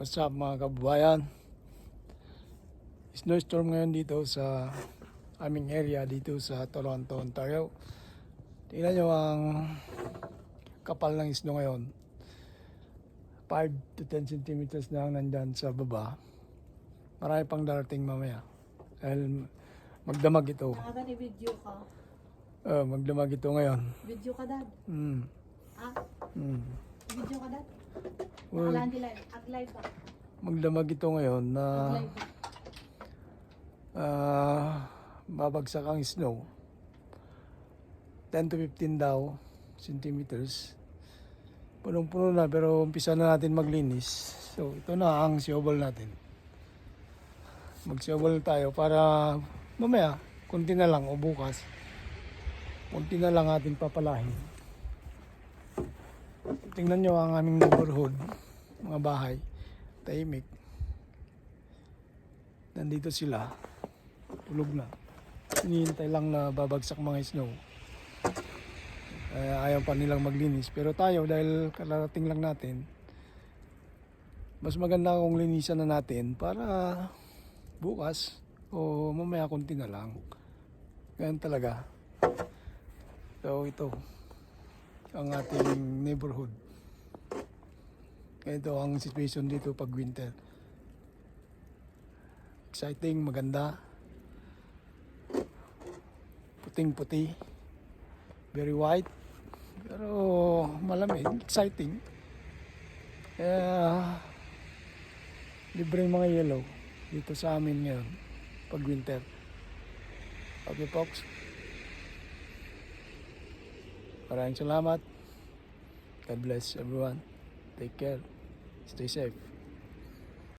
What's up mga kababayan? Snowstorm ngayon dito sa aming area dito sa Toronto, Ontario. Tingnan nyo ang kapal ng snow ngayon. 5 to 10 centimeters na ang nandyan sa baba. Marami pang darating mamaya. Dahil magdamag ito. Nakaka ni video ka. Uh, magdamag ito ngayon. Video ka dad. Mm. Ah, Mm. video ka dad. Well, magdamag ito ngayon na ah babagsak ang snow. 10 to 15 daw centimeters. Punong-puno na pero umpisa na natin maglinis. So ito na ang siobol natin. Magsiobol tayo para mamaya kunti na lang o bukas kunti na lang ating papalahin tingnan nyo ang aming neighborhood mga bahay tahimik. Nandito sila tulog na. Hinihintay lang na babagsak mga snow. Kaya ayaw pa nilang maglinis. Pero tayo dahil kararating lang natin mas maganda kung linisan na natin para bukas o mamaya konti na lang. Ganyan talaga. So ito ang ating neighborhood ito ang situation dito pag winter exciting, maganda. Puting-puti. Very white. Pero malamig, exciting. Kaya libre mga yellow dito sa amin ngayon pag winter. Okay folks. Maraming salamat. God bless everyone. Take care. Stay safe.